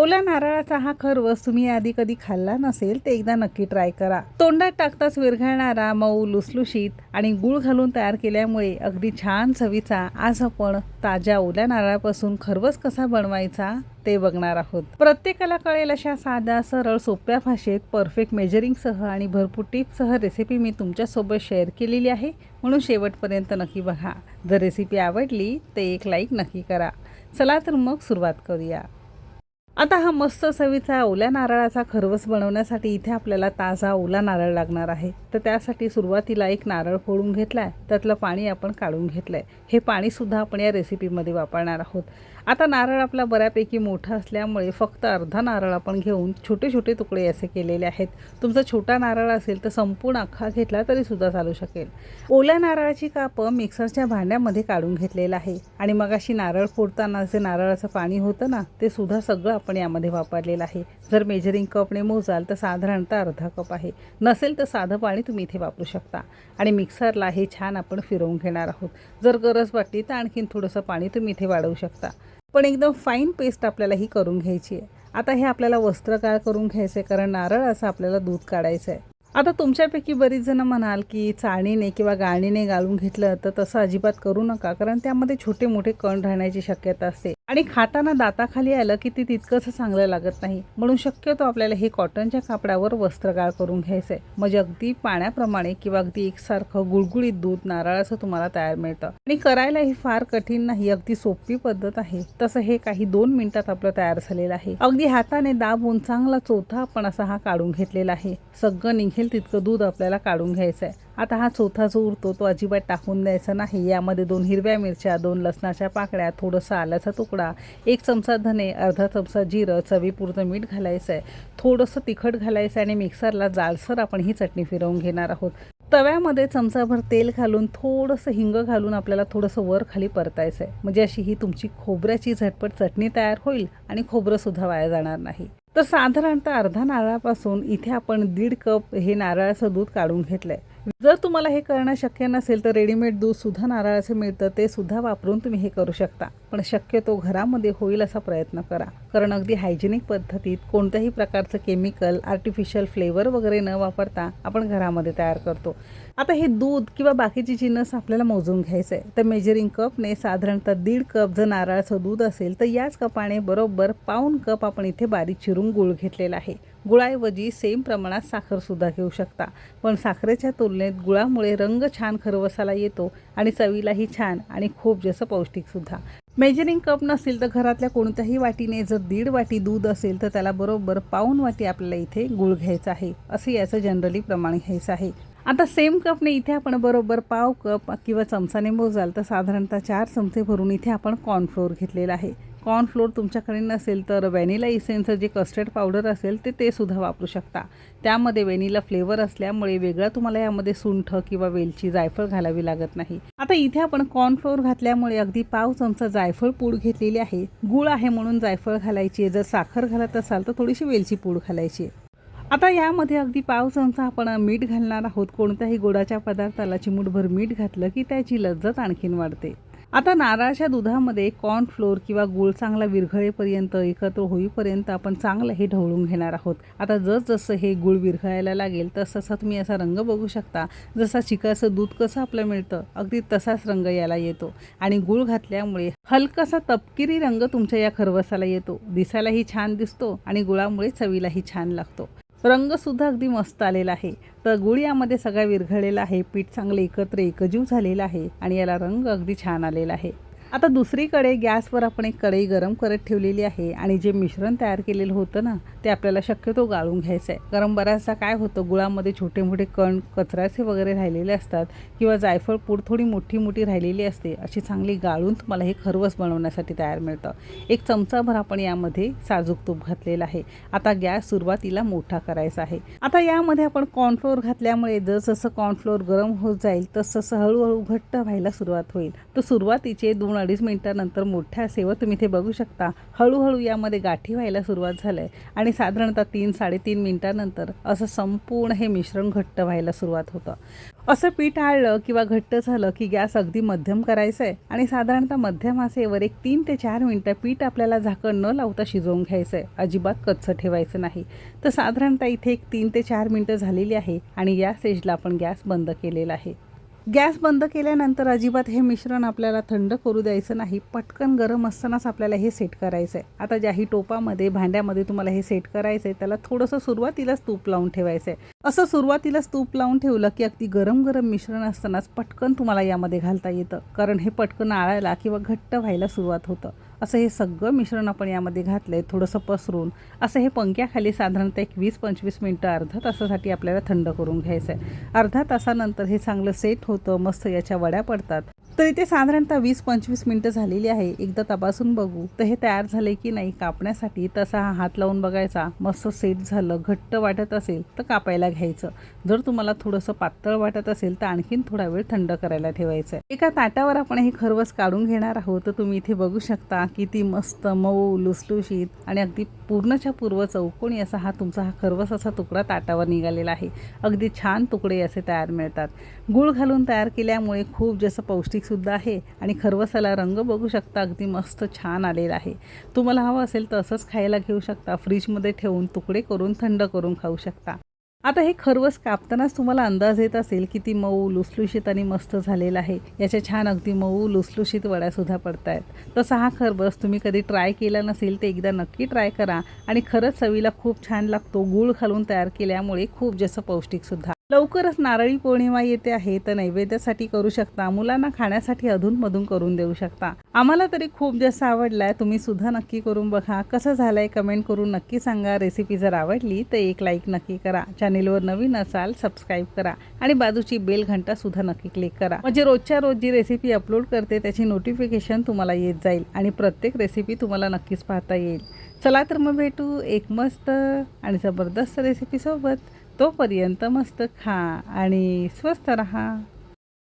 ओल्या नारळाचा हा खरवस तुम्ही आधी कधी खाल्ला नसेल ते एकदा नक्की ट्राय करा. तोंडात टाकताच विरघळणारा मऊ लुसलुशीत आणि गुळ घालून तयार केल्यामुळे अगदी छान चवीचा आज आपण ताज्या ओल्या नारळापासून खरवस कसा बनवायचा ते बघणार आहोत. प्रत्येकाला कळेल अशा साध्या सरळ सोप्या भाषेत परफेक्ट मेजरिंगसह आणि भरपूर टिप्ससह रेसिपी मी तुमच्यासोबत शेअर केलेली आहे. म्हणून शेवटपर्यंत नक्की बघा. जर रेसिपी आवडली तर एक लाईक नक्की करा. चला तर मग सुरुवात करूया. आता हा मस्त चवीचा ओल्या नारळाचा खरवस बनवण्यासाठी इथे आपल्याला ताजा ओला नारळ लागणार आहे. तर त्यासाठी सुरुवातीला एक नारळ फोडून घेतला आहे त्यातलं पाणी आपण काढून घेतलं आहे हे पाणीसुद्धा आपण या रेसिपीमध्ये वापरणार आहोत. आता नारळ आपला बऱ्यापैकी मोठा असल्यामुळे फक्त अर्धा नारळ आपण घेऊन छोटे छोटे तुकडे असे केलेले आहेत. तुमचा छोटा नारळ असेल तर संपूर्ण अख्खा घेतला तरीसुद्धा चालू शकेल. ओल्या नारळाची कापं मिक्सरच्या भांड्यामध्ये काढून घेतलेलं आहे. आणि मग अशी नारळ फोडताना जे नारळाचं पाणी होतं ना ते सुद्धा सगळं आपण यामध्ये वापरलेलं आहे. जर मेजरिंग कपने मोजाल तर साधारणतः अर्धा कप आहे. नसेल तर साधं पाणी तुम्ही इथे वापरू शकता. आणि मिक्सरला हे छान आपण फिरवून घेणार आहोत. जर गरज वाटली तर आणखीन थोडंसं पाणी तुम्ही इथे वाढवू शकता. पण एकदम फाईन पेस्ट आपल्याला ही करून घ्यायची आहे. आता हे आपल्याला वस्त्रकाळ करून घ्यायचं आहे कारण नारळ असं आपल्याला दूध काढायचं आहे आता तुमच्यापैकी बरीच जण म्हणाल की चाळणीने किंवा गाळणीने गाळून घेतलं तर तसं अजिबात करू नका कारण त्यामध्ये छोटे मोठे कण राहण्याची शक्यता असते. आणि खाताना दाताखाली आलं की ते तितकंसं चांगलं लागत नाही. म्हणून शक्यतो आपल्याला हे कॉटनच्या कापडावर वस्त्रगाळ करून घ्यायचं आहे म्हणजे अगदी पाण्याप्रमाणे किंवा अगदी एकसारखं गुळगुळीत दूध नारळाचं तुम्हाला तयार मिळतं. आणि करायला ही फार कठीण नाही अगदी सोपी पद्धत आहे. तसं हे काही दोन मिनिटात आपलं तयार झालेलं आहे. अगदी हाताने दाबून चांगला चोथा आपण असा हा काढून घेतलेला आहे. सगळं निघेल तितकं दूध आपल्याला काढून घ्यायचं आहे आता हा चौथा जो उरतो तो अजिबात टाकून द्यायचा नाही. यामध्ये दोन हिरव्या मिरच्या दोन लसणाच्या पाकळ्या थोडंसं आल्याचा तुकडा एक चमचा धने अर्धा चमचा जिरं चवीपुरतं मीठ घालायचं आहे थोडंसं तिखट घालायचं आहे आणि मिक्सरला जालसर आपण ही चटणी फिरवून घेणार आहोत. तव्यामध्ये चमचाभर तेल घालून थोडंसं हिंग घालून आपल्याला थोडंसं वर खाली परतायचं आहे म्हणजे अशी ही तुमची खोबऱ्याची झटपट चटणी तयार होईल आणि खोबरंसुद्धा वाया जाणार नाही. तर साधारणतः अर्धा नारळापासून इथे आपण दीड कप हे नारळाचं दूध काढून घेतलं आहे जर तुम्हाला हे करणं शक्य नसेल तर रेडीमेड दूध सुद्धा नारळाचं मिळतं ते सुद्धा वापरून तुम्ही हे करू शकता. पण शक्यतो घरामध्ये होईल असा प्रयत्न करा. कारण अगदी हायजेनिक पद्धतीत कोणत्याही प्रकारचं केमिकल आर्टिफिशियल फ्लेवर वगैरे न वापरता आपण घरामध्ये तयार करतो. आता हे दूध किंवा बाकीची जिन्नस आपल्याला मोजून घ्यायचं आहे. तर मेजरिंग कपने साधारणतः दीड कप जर नारळाचं दूध असेल तर याच कपाने बरोबर पाऊन कप आपण इथे बारीक चिरून गुळ घेतलेला आहे. गुळाऐवजी सेम प्रमाणात साखरसुद्धा घेऊ शकता. पण साखरेच्या तुलनेत गुळामुळे रंग छान खरवसाला येतो आणि चवीलाही छान आणि खूप जसं पौष्टिकसुद्धा मेजरिंग कप नसेल तर घरातल्या कोणत्याही वाटीने जर दीड वाटी दूध असेल तर त्याला बरोबर पाऊन वाटी आपल्याला इथे गुळ घ्यायचा आहे असं याचं जनरली प्रमाण घ्यायचं आहे. आता सेम कपने इथे आपण बरोबर पाव कप किंवा चमचाने मोजाल तर साधारणतः चार चमचे भरून इथे आपण कॉर्नफ्लोअर घेतलेला आहे. कॉर्नफ्लोअर तुमच्याकडे नसेल तर व्हॅनिला इसेन्सचं जे कस्टर्ड पावडर असेल ते ते सुद्धा वापरू शकता. त्यामध्ये व्हॅनिला फ्लेवर असल्यामुळे वेगळा तुम्हाला यामध्ये सुंठ किंवा वेलची जायफळ घालावी लागत नाही. आता इथे आपण कॉर्नफ्लोअर घातल्यामुळे अगदी पाव चमचा जायफळ पूड घेतलेली आहे. गुळ आहे म्हणून जायफळ घालायची जर साखर घालत असाल तर थोडीशी वेलची पूड घालायची आता यामध्ये अगदी पाव चमचा आपण मीठ घालणार आहोत. कोणत्याही गोडाच्या पदार्थाला चिमूटभर मीठ घातलं की त्याची लज्जत आणखीन वाढते. आता नारळाच्या दुधामध्ये कॉर्नफ्लोअर किंवा गूळ चांगला विरघळेपर्यंत एकत्र होईपर्यंत आपण चांगलं हे ढवळून घेणार आहोत. आता जसजसं हे गूळ विरघळायला लागेल तस तसा तुम्ही असा रंग बघू शकता. जसा चिकाचं दूध कसं आपलं मिळतं अगदी तसाच रंग याला येतो. आणि गूळ घातल्यामुळे हलकासा तपकिरी रंग तुमच्या या खरवसाला येतो. दिसायलाही छान दिसतो आणि गुळामुळे चवीलाही छान लागतो. रंगसुद्धा अगदी मस्त आलेला आहे. तर गुळ यामध्ये सगळा विरघळलेला आहे पीठ चांगलं एकत्र एकजीव झालेलं आहे आणि याला रंग अगदी छान आलेला आहे. आता दुसरीकडे गॅसवर आपण एक कढई गरम करत ठेवलेली आहे आणि जे मिश्रण तयार केलेलं होतं ना ते आपल्याला शक्यतो गाळून घ्यायचं आहे कारण बऱ्याचदा काय होतं गुळामध्ये छोटे मोठे कण कचऱ्याचे वगैरे राहिलेले असतात किंवा जायफळ पूड थोडी मोठी मोठी राहिलेली असते अशी चांगली गाळून तुम्हाला हे खरवस बनवण्यासाठी तयार मिळतं. एक चमचाभर आपण यामध्ये साजूक तूप घातलेलं आहे. आता गॅस सुरुवातीला मोठा करायचा आहे. आता यामध्ये आपण कॉर्नफ्लोअर घातल्यामुळे जसजसं कॉर्नफ्लोअर गरम होत जाईल तसं हळूहळू घट्ट व्हायला सुरुवात होईल. तर सुरुवातीचे दोन अडीच मिनटानंतर मोठ्या सेवा तुम्ही इथे बघू शकता. हळूहळू यामध्ये गाठी व्हायला सुरुवात झालं आहे. आणि साधारणतः तीन साडेतीन मिनटानंतर असं संपूर्ण हे मिश्रण घट्ट व्हायला सुरुवात होतं. असं पीठ आळलं किंवा घट्ट झालं की गॅस अगदी मध्यम करायचं आहे. आणि साधारणतः मध्यम आसेवर एक तीन ते चार मिनटं पीठ आपल्याला झाकण न लावता शिजवून घ्यायचं आहे. अजिबात कच्चं ठेवायचं नाही. तर साधारणतः इथे एक तीन ते चार मिनटं झालेली आहे आणि या स्टेजला आपण गॅस बंद केलेला आहे. गॅस बंद केल्यानंतर अजिबात हे मिश्रण आपल्याला थंड करू द्यायचं नाही. पटकन गरम असतानाच आपल्याला हे सेट करायचं आहे आता ज्याही टोपामध्ये भांड्यामध्ये तुम्हाला हे सेट करायचं आहे त्याला थोडंसं सुरुवातीलाच तूप लावून ठेवायचं आहे असं सुरुवातीलाच तूप लावून ठेवलं की अगदी गरम गरम मिश्रण असतानाच पटकन तुम्हाला यामध्ये घालता येतं. कारण हे पटकन आळायला किंवा घट्ट व्हायला सुरुवात होतं. असं हे सगळं मिश्रण आपण यामध्ये घातलं आहे थोडंसं पसरून. असं हे पंख्याखाली साधारणतः एक वीस पंचवीस मिनटं अर्धा तासासाठी आपल्याला थंड करून घ्यायचं आहे अर्धा तासानंतर हे चांगलं सेट होतं मस्त याच्या वड्या पडतात. तर इथे साधारणतः वीस पंचवीस मिनटं झालेली आहे. एकदा तपासून बघू. तर हे तयार झाले की नाही कापण्यासाठी? तसा हा हात लावून बघायचा. मस्त सेट झालं. घट्ट वाटत असेल तर कापायला घ्यायचं. जर तुम्हाला थोडंसं पातळ वाटत असेल तर आणखीन थोडा वेळ थंड करायला ठेवायचं आहे. एका ताटावर आपण हे खरवस काढून घेणार आहोत. तर तुम्ही इथे बघू शकता किती मस्त मऊ लुसलुशीत आणि अगदी पूर्णच्या पूर्व चौकोनी असा हा तुमचा हा खरवस असा तुकडा ताटावर निघालेला आहे. अगदी छान तुकडे असे तयार मिळतात. गूळ घालून तयार केल्यामुळे खूप जास्त पौष्टिकसुद्धा आहे आणि खरवसाला रंग बघू शकता अगदी मस्त छान आलेला आहे. तुम्हाला हवं असेल तर असंच खायला घेऊ शकता फ्रीजमध्ये ठेवून तुकडे करून थंड करून खाऊ शकता. आता हे खरवस कापतानाच तुम्हाला अंदाज येत असेल की ती मऊ लुसलुशीत आणि मस्त झालेला आहे. याच्या छान अगदी मऊ लुसलुशीत वड्यासुद्धा पडतायत. तसा हा खरवस तुम्ही कधी ट्राय केला नसेल तर एकदा नक्की ट्राय करा आणि खरंच चवीला खूप छान लागतो गूळ घालून तयार केल्यामुळे खूप जास्त पौष्टिकसुद्धा. लवकरच नारळी पौर्णिमा येते आहे तर नैवेद्यासाठी करू शकता. मुलांना खाण्यासाठी अधूनमधून करून देऊ शकता. आम्हाला तरी खूप जास्त आवडलाय. तुम्ही सुद्धा नक्की करून बघा. कसं झालंय कमेंट करून नक्की सांगा. रेसिपी जर आवडली तर एक लाईक नक्की करा. चॅनेलवर नवीन असाल सबस्क्राईब करा. आणि बाजूची बेल घंटा सुद्धा नक्की क्लिक करा. म्हणजे रोजच्या रोज जी रेसिपी अपलोड करते त्याची नोटिफिकेशन तुम्हाला येत जाईल. आणि प्रत्येक रेसिपी तुम्हाला नक्कीच पाहता येईल. चला तर मग भेटू एक मस्त आणि जबरदस्त रेसिपीसोबत तोपर्यंत मस्त खा आणि स्वस्त रहा.